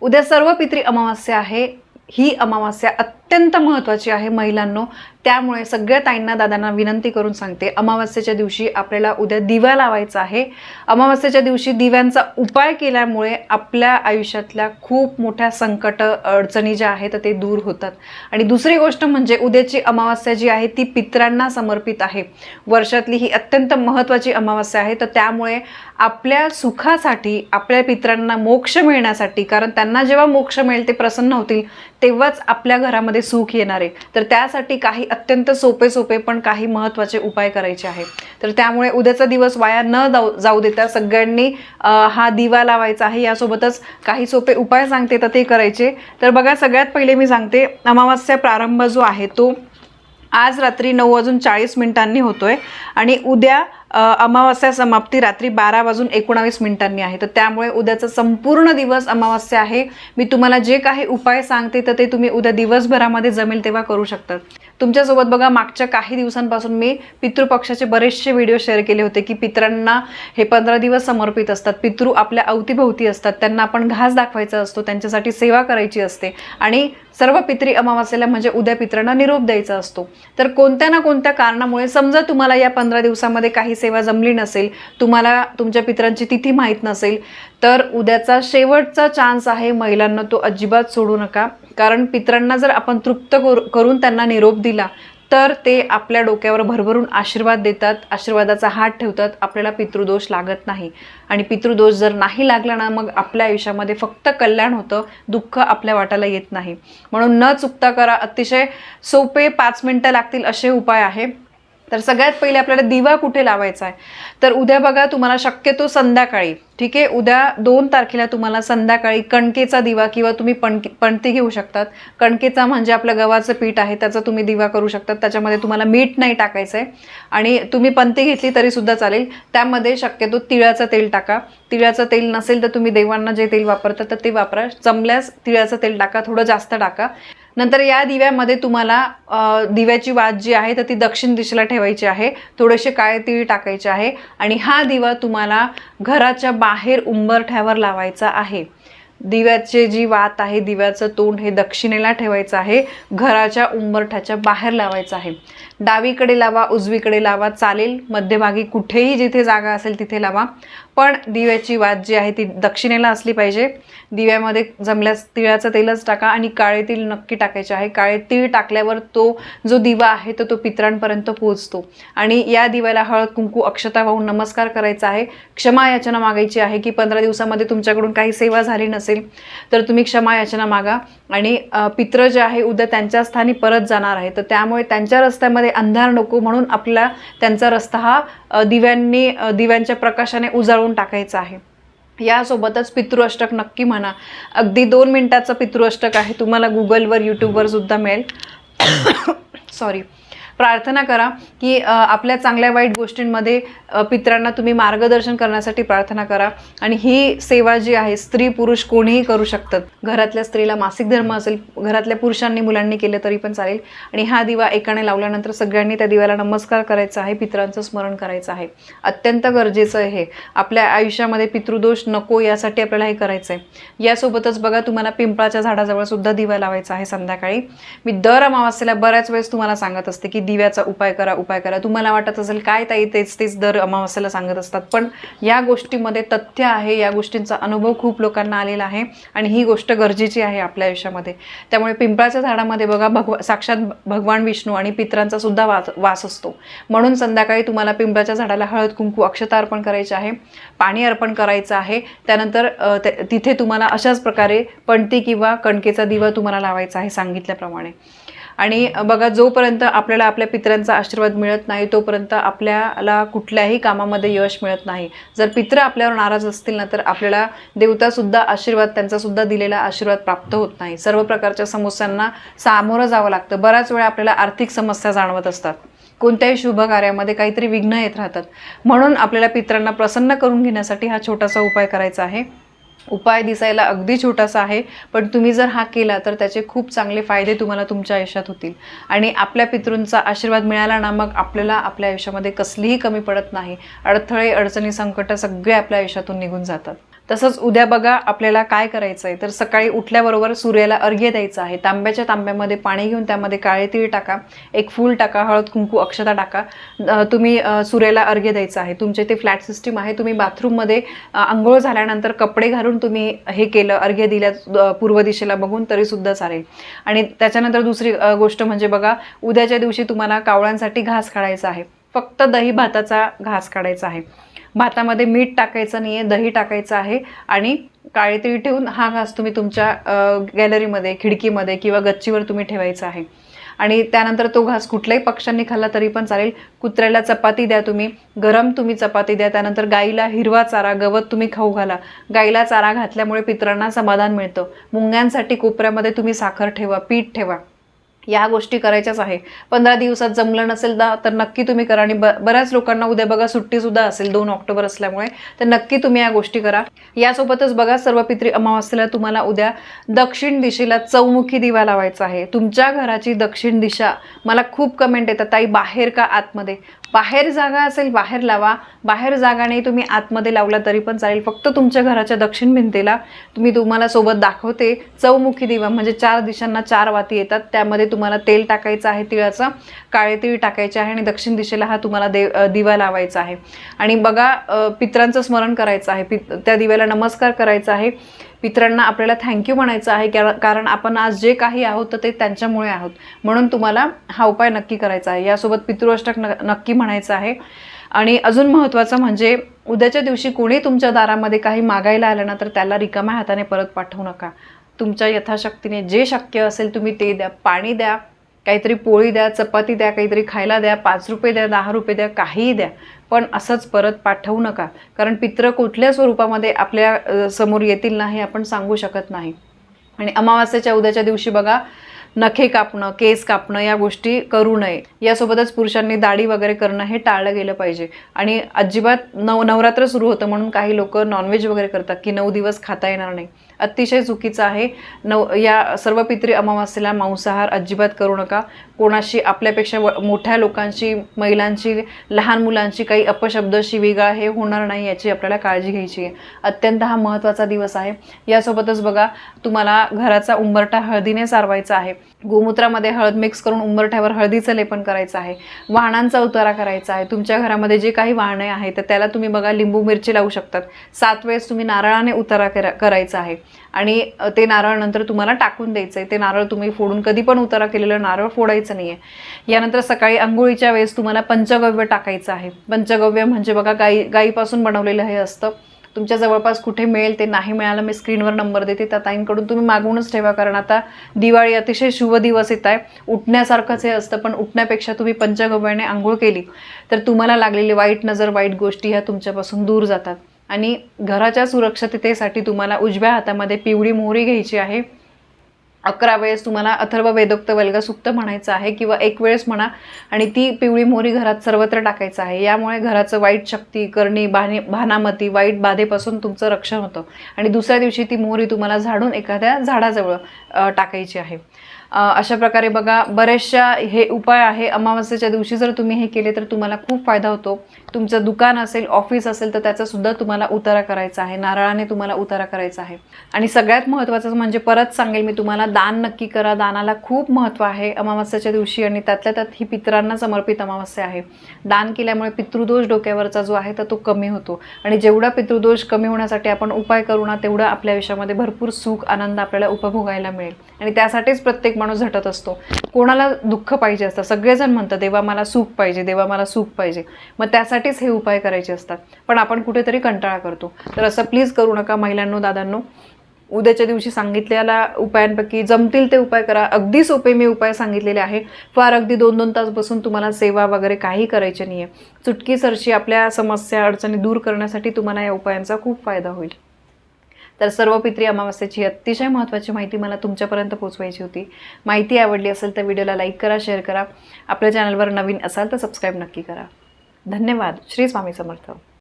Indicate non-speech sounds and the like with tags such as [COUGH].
उद्या सर्व पित्री अमावास्या आहे. ही अमावास्या अत्यंत अत्यंत महत्त्वाची आहे महिलांनो. त्यामुळे सगळ्या ताईंना दादांना विनंती करून सांगते अमावस्येच्या दिवशी आपल्याला उद्या दिवा लावायचा आहे. अमावस्येच्या दिवशी दिव्यांचा उपाय केल्यामुळे आपल्या आयुष्यातल्या खूप मोठ्या संकट अडचणी ज्या आहेत ते दूर होतात. आणि दुसरी गोष्ट म्हणजे उद्याची अमावस्या जी आहे ती पित्रांना समर्पित आहे. वर्षातली ही अत्यंत महत्त्वाची अमावस्या आहे. तर त्यामुळे आपल्या सुखासाठी आपल्या पित्रांना मोक्ष मिळण्यासाठी कारण त्यांना जेव्हा मोक्ष मिळेल ते प्रसन्न होतील तेव्हाच आपल्या घरामध्ये सुख येणार आहे. तर त्यासाठी काही अत्यंत सोपे सोपे पण काही महत्त्वाचे उपाय करायचे आहे तर त्यामुळे उद्याचा दिवस वाया न जाऊ जाऊ देता सगळ्यांनी हा दिवा लावायचा आहे. यासोबतच काही सोपे उपाय सांगते तर ते करायचे. तर बघा सगळ्यात पहिले मी सांगते अमावास्या प्रारंभ जो आहे तो आज रात्री नऊ वाजून चाळीस मिनिटांनी होतोय. आणि उद्या अमावस्या समाप्ती रात्री बारा वाजून एकोणावीस मिनिटांनी आहे. तर त्यामुळे उद्याचा संपूर्ण दिवस अमावस्या आहे. मी तुम्हाला जे काही उपाय सांगते तर ते तुम्ही उद्या दिवसभरामध्ये जमेल तेव्हा करू शकतात तुमच्यासोबत बघा मागच्या काही दिवसांपासून मी पितृपक्षाचे बरेचसे व्हिडिओ शेअर केले होते की पित्रांना हे पंधरा दिवस समर्पित असतात. पितृ आपल्या अवतीभोवती असतात. त्यांना आपण घास दाखवायचा असतो त्यांच्यासाठी सेवा करायची असते. आणि सर्व पित्री अमावास्येला म्हणजे उद्या पित्रांना निरोप द्यायचा असतो. तर कोणत्या ना कोणत्या कारणामुळे समजा तुम्हाला या पंधरा दिवसामध्ये काही सेवा जमली नसेल तुम्हाला तुमच्या पित्रांची तिथी माहीत नसेल तर उद्याचा शेवटचा चान्स आहे महिलांना तो अजिबात सोडू नका. कारण पित्रांना जर आपण तृप्त करू- करून त्यांना निरोप दिला तर ते आपल्या डोक्यावर भरभरून आशीर्वाद देतात आशीर्वादाचा हात ठेवतात आपल्याला पितृदोष लागत नाही. आणि पितृदोष जर नाही लागला ना मग आपल्या आयुष्यामध्ये फक्त कल्याण होतं दुःख आपल्या वाटाला येत नाही. म्हणून न चुकता करा अतिशय सोपे पाच मिनटं लागतील असे उपाय आहे. तर सगळ्यात पहिले आपल्याला दिवा कुठे लावायचा आहे? तर उद्या बघा तुम्हाला शक्यतो संध्याकाळी ठीक आहे? उद्या दोन तारखेला तुम्हाला संध्याकाळी कणकेचा दिवा किंवा तुम्ही पणके पणती घेऊ शकतात. कणकेचा म्हणजे आपलं गव्हाचं पीठ आहे त्याचा तुम्ही दिवा करू शकतात. त्याच्यामध्ये तुम्हाला मीठ नाही टाकायचं आहे. आणि तुम्ही पंती घेतली तरी सुद्धा चालेल. त्यामध्ये शक्यतो तिळाचं तेल टाका. तिळाचं तेल नसेल तर तुम्ही देवांना जे तेल वापरता तर ते वापरा. जमल्यास तिळाचं तेल टाका. थोडं जास्त टाका. नंतर या दिव्यामध्ये तुम्हाला दिव्याची वात जी आहे तर ती दक्षिण दिशेला ठेवायची आहे. थोडेसे काळे तिळ टाकायचे आहे. आणि हा दिवा तुम्हाला घराच्या बाहेर उंबरठ्यावर लावायचा आहे. दिव्याचे जी वात आहे दिव्याचं तोंड हे दक्षिणेला ठेवायचं आहे. घराच्या उंबरठ्याच्या बाहेर लावायचं आहे. डावीकडे लावा उजवीकडे लावा चालेल. मध्यभागी कुठेही जिथे जागा असेल तिथे लावा. पण दिव्याची वात जी आहे ती दक्षिणेला असली पाहिजे. दिव्यामध्ये जमल्यास तिळाचं तेलच टाका आणि काळे तीळ नक्की टाकायचे आहे. काळे तीळ टाकल्यावर तो जो दिवा आहे तर तो पितरांपर्यंत पोहोचतो. आणि या दिव्याला हळद कुंकू अक्षता वाहून नमस्कार करायचा आहे. क्षमा याचना मागायची आहे की पंधरा दिवसामध्ये तुमच्याकडून काही सेवा झाली नसेल तर तुम्ही क्षमा याचना मागा. आणि पित्र जे आहे उद्या त्यांच्या स्थानी परत जाणार आहे तर त्यामुळे त्यांच्या रस्त्यामध्ये अंधार नको म्हणून आपला त्यांचा रस्ता हा दिव्यांनी दिव्यांच्या प्रकाशाने उजाळून टाकायचा आहे. यासोबतच पितृअष्टक नक्की म्हणा. अगदी दोन मिनटाचं पितृअष्टक आहे. तुम्हाला गुगलवर यूट्यूबवर सुद्धा मिळेल. [COUGHS] सॉरी प्रार्थना करा की आपल्या चांगल्या वाईट गोष्टींमध्ये पित्रांना तुम्ही मार्गदर्शन करण्यासाठी प्रार्थना करा. आणि ही सेवा जी आहे स्त्री पुरुष कोणीही करू शकतात. घरातल्या स्त्रीला मासिक धर्म असेल घरातल्या पुरुषांनी मुलांनी केलं तरी पण चालेल. आणि हा दिवा एकाने लावल्यानंतर सगळ्यांनी त्या दिव्याला नमस्कार करायचा आहे पित्रांचं स्मरण करायचं आहे. अत्यंत गरजेचं आहे हे. आपल्या आयुष्यामध्ये पितृदोष नको यासाठी आपल्याला हे करायचं आहे यासोबतच बघा तुम्हाला पिंपळाच्या झाडाजवळ सुद्धा दिवा लावायचा आहे संध्याकाळी. मी दर अमावास्येला बऱ्याच वेळेस तुम्हाला सांगत असते की दिव्याचा उपाय करा उपाय करा. तुम्हाला वाटत असेल काय ताई तेच तेच दर अमावस्याला सांगत असतात. पण या गोष्टीमध्ये तथ्य आहे या गोष्टींचा अनुभव खूप लोकांना आलेला आहे आणि ही गोष्ट गरजेची आहे आपल्या आयुष्यामध्ये. त्यामुळे पिंपळाच्या झाडामध्ये बघा भगवा साक्षात भगवान विष्णू आणि पित्रांचा सुद्धा वास वास असतो. म्हणून संध्याकाळी तुम्हाला पिंपळाच्या झाडाला हळद कुंकू अक्षता अर्पण करायचे आहे. पाणी अर्पण करायचं आहे. त्यानंतर तिथे तुम्हाला अशाच प्रकारे पणती किंवा कणकेचा दिवा तुम्हाला लावायचा आहे सांगितल्याप्रमाणे. आणि बघा जोपर्यंत आपल्याला आपल्या पित्रांचा आशीर्वाद मिळत नाही तोपर्यंत आपल्याला कुठल्याही कामामध्ये यश मिळत नाही. जर पित्र आपल्यावर नाराज असतील ना तर आपल्याला देवतासुद्धा आशीर्वाद त्यांचासुद्धा दिलेला आशीर्वाद प्राप्त होत नाही. सर्व प्रकारच्या समस्यांना सामोरं जावं लागतं. बऱ्याच वेळा आपल्याला आर्थिक समस्या जाणवत असतात. कोणत्याही शुभ कार्यामध्ये काहीतरी विघ्न येत राहतात. म्हणून आपल्याला पित्रांना प्रसन्न करून घेण्यासाठी हा छोटासा उपाय करायचा आहे. उपाय दिसायला अगदी छोटासा आहे पण तुम्ही जर हा केला तर त्याचे खूप चांगले फायदे तुम्हाला तुमच्या आयुष्यात होतील. आणि आपल्या पितृंचा आशीर्वाद मिळाला ना मग आपल्याला आपल्या आयुष्यामध्ये कसलीही कमी पडत नाही. अडथळे अडचणी संकट सगळे आपल्या आयुष्यातून निघून जातात. तसंच उद्या बघा आपल्याला काय करायचं आहे तर सकाळी उठल्याबरोबर सूर्याला अर्घ्य द्यायचं आहे. तांब्याच्या तांब्यामध्ये पाणी घेऊन त्यामध्ये काळे तीळ टाका. एक फूल टाका हळद कुंकू अक्षता टाका. तुम्ही सूर्याला अर्घ्य द्यायचं आहे. तुमचे ते फ्लॅट सिस्टीम आहे. तुम्ही बाथरूममध्ये आंघोळ झाल्यानंतर कपडे घालून तुम्ही हे केलं अर्घ्य दिल्या पूर्व दिशेला बघून तरीसुद्धा चालेल. आणि त्याच्यानंतर दुसरी गोष्ट म्हणजे बघा उद्याच्या दिवशी तुम्हाला कावळ्यांसाठी घास काढायचा आहे. फक्त दही भाताचा घास काढायचा आहे. भातामध्ये मीठ टाकायचं नाही आहे दही टाकायचं आहे आणि काळे तीळ ठेवून हा घास तुम्ही तुमच्या गॅलरीमध्ये खिडकीमध्ये किंवा गच्चीवर तुम्ही ठेवायचा आहे. आणि त्यानंतर तो घास कुठल्याही पक्ष्यांनी खाल्ला तरी पण चालेल. कुत्र्याला चपाती द्या तुम्ही गरम तुम्ही चपाती द्या. त्यानंतर गाईला हिरवा चारा गवत तुम्ही खाऊ घाला. गाईला चारा घातल्यामुळे पितरांना समाधान मिळतं. मुंग्यांसाठी कोपऱ्यामध्ये तुम्ही साखर ठेवा पीठ ठेवा. या गोष्टी करायच्याच आहे. पंधरा दिवसात जमलं नसेल तर नक्की तुम्ही करा. आणि ब बऱ्याच लोकांना उद्या बघा सुट्टीसुद्धा असेल दोन ऑक्टोबर असल्यामुळे तर नक्की तुम्ही या गोष्टी करा. यासोबतच बघा सर्व पित्री अमावस्येला तुम्हाला उद्या दक्षिण दिशेला चौमुखी दिवा लावायचा आहे. तुमच्या घराची दक्षिण दिशा मला खूप कमेंट येतात. ताई बाहेर का आतमध्ये? बाहेर जागा असेल बाहेर लावा. बाहेर जागा नाही तुम्ही आतमध्ये लावला तरी पण चालेल. फक्त तुमच्या घराच्या दक्षिण भिंतीला तुम्ही तुम्हाला सोबत दाखवते. चौमुखी दिवा म्हणजे चार दिशांना चार वाती येतात. त्यामध्ये तुम्हाला तेल टाकायचं आहे तिळाचं काळे तिळ टाकायचे आहे आणि दक्षिण दिशेला हा तुम्हाला देव दिवा लावायचा आहे. आणि बघा पित्रांचं स्मरण करायचं आहे. पित त्या दिव्याला नमस्कार करायचा आहे. मित्रांना आपल्याला थँक्यू म्हणायचं आहे कारण- आपण आज जे काही आहोत तर ते त्यांच्यामुळे आहोत. म्हणून तुम्हाला हा उपाय नक्की करायचा आहे. यासोबत पितृअष्टक न नक्की म्हणायचं आहे. आणि अजून महत्त्वाचं म्हणजे उद्याच्या दिवशी कोणी तुमच्या दारामध्ये काही मागायला आलं ना तर त्याला रिकाम्या हाताने परत पाठवू नका. तुमच्या यथाशक्तीने जे शक्य असेल तुम्ही ते द्या पाणी द्या. काहीतरी पोळी द्या चपाती द्या काहीतरी खायला द्या पाच रुपये द्या दहा रुपये द्या काहीही द्या. पण असंच परत पाठवू नका. कारण पित्र कुठल्या स्वरूपामध्ये आपल्यासमोर येतील ना हे आपण सांगू शकत नाही. आणि अमावास्याच्या उद्याच्या दिवशी बघा नखे कापणं केस कापणं या गोष्टी करू नये. यासोबतच पुरुषांनी दाढी वगैरे करणं हे टाळलं गेलं पाहिजे. आणि अजिबात नव नवरात्र सुरू होतं म्हणून काही लोक नॉनव्हेज वगैरे करतात की नऊ दिवस खाता येणार नाही. अतिशय चुकीचं आहे. नव या सर्व पित्री अमावास्येला मांसाहार अजिबात करू नका. कोणाशी आपल्यापेक्षा व मोठ्या लोकांची महिलांची लहान मुलांची काही अपशब्द शिवीगाळ हे होणार नाही याची आपल्याला काळजी घ्यायची आहे. अत्यंत हा महत्त्वाचा दिवस आहे. यासोबतच बघा तुम्हाला घराचा उंबरटा हळदीने सारवायचा आहे. गोमूत्रामध्ये हळद मिक्स करून उंबरठ्यावर हळदीचं लेपन करायचं आहे. वाहनांचा उतारा करायचा आहे. तुमच्या घरामध्ये जे काही वाहने आहे तर त्याला तुम्ही बघा लिंबू मिरची लावू शकतात. सात वेळेस तुम्ही नारळाने उतारा करा करायचा आहे. आणि ते नारळ नंतर तुम्हाला टाकून द्यायचं आहे ते नारळ तुम्ही फोडून कधी पण उतारा केलेलं नारळ फोडायचं नाही आहे यानंतर सकाळी आंघोळीच्या वेळेस तुम्हाला पंचगव्य टाकायचं आहे. पंचगव्य म्हणजे बघा गाई गाईपासून बनवलेलं हे असतं. तुमच्या जवळपास कुठे मिळेल ते नाही मिळालं मी स्क्रीनवर नंबर देते. त्या ताईंकडून तुम्ही मागवूनच ठेवा कारण आता दिवाळी अतिशय शुभ दिवस येत आहे. उठण्यासारखंच हे असतं पण उठण्यापेक्षा तुम्ही पंचगव्याने आंघोळ केली तर तुम्हाला लागलेली वाईट नजर वाईट गोष्टी ह्या तुमच्यापासून दूर जातात. आणि घराच्या सुरक्षिततेसाठी तुम्हाला उजव्या हातामध्ये पिवळी मोहरी घ्यायची आहे. अकरा वेळेस तुम्हाला अथर्व वेदोक्त वल्गसुक्त म्हणायचं आहे किंवा एक वेळेस म्हणा आणि ती पिवळी मोहरी घरात सर्वत्र टाकायचं आहे. यामुळे घराचं वाईट शक्ती करणी बाणे भानामती वाईट बाधेपासून तुमचं रक्षण होतं. आणि दुसऱ्या दिवशी ती मोहरी तुम्हाला झाडून एखाद्या झाडाजवळ टाकायची आहे. अशा प्रकारे बघा बरेचशा हे उपाय आहे. अमावस्येच्या दिवशी जर तुम्ही हे केले तर तुम्हाला खूप फायदा होतो. तुमचं दुकान असेल ऑफिस असेल तर त्याचा सुद्धा तुम्हाला उतारा करायचा आहे. नारळाने तुम्हाला उतारा करायचा आहे. आणि सगळ्यात महत्त्वाचं म्हणजे परत सांगेल मी तुम्हाला दान नक्की करा. दानाला खूप महत्त्व आहे अमावस्याच्या दिवशी आणि त्यातल्या त्यात ही पितरांना समर्पित अमावस्या आहे. दान केल्यामुळे पितृदोष डोक्यावरचा जो आहे तर तो कमी होतो. आणि जेवढा पितृदोष कमी होण्यासाठी आपण उपाय करू ना तेवढं आपल्या आयुष्यामध्ये भरपूर सुख आनंद आपल्याला उपभोगायला मिळेल. आणि त्यासाठीच प्रत्येक माणूस झटत असतो. कोणाला दुःख पाहिजे असतं. सगळेजण म्हणतात देवा मला सुख पाहिजे देवा मला सुख पाहिजे. मग त्यासाठीच हे उपाय करायचे असतात. पण आपण कुठेतरी कंटाळा करतो. तर असं प्लीज करू नका महिलांनो दादांनो. उद्याच्या दिवशी सांगितलेल्या उपायांपैकी जमतील ते उपाय करा. अगदी सोपे मी उपाय सांगितलेले आहे फार अगदी दोन दोन तास बसून तुम्हाला सेवा वगैरे काही करायची नाही आहे चुटकीसरशी आपल्या समस्या अडचणी दूर करण्यासाठी तुम्हाला या उपायांचा खूप फायदा होईल. तर सर्व पित्री अमावस्येची अतिशय महत्त्वाची माहिती मला तुमच्यापर्यंत पोहोचवायची होती. माहिती आवडली असेल तर व्हिडिओला लाईक करा शेअर करा. आपल्या चॅनलवर नवीन असाल तर सबस्क्राईब नक्की करा. धन्यवाद. श्री स्वामी समर्थ.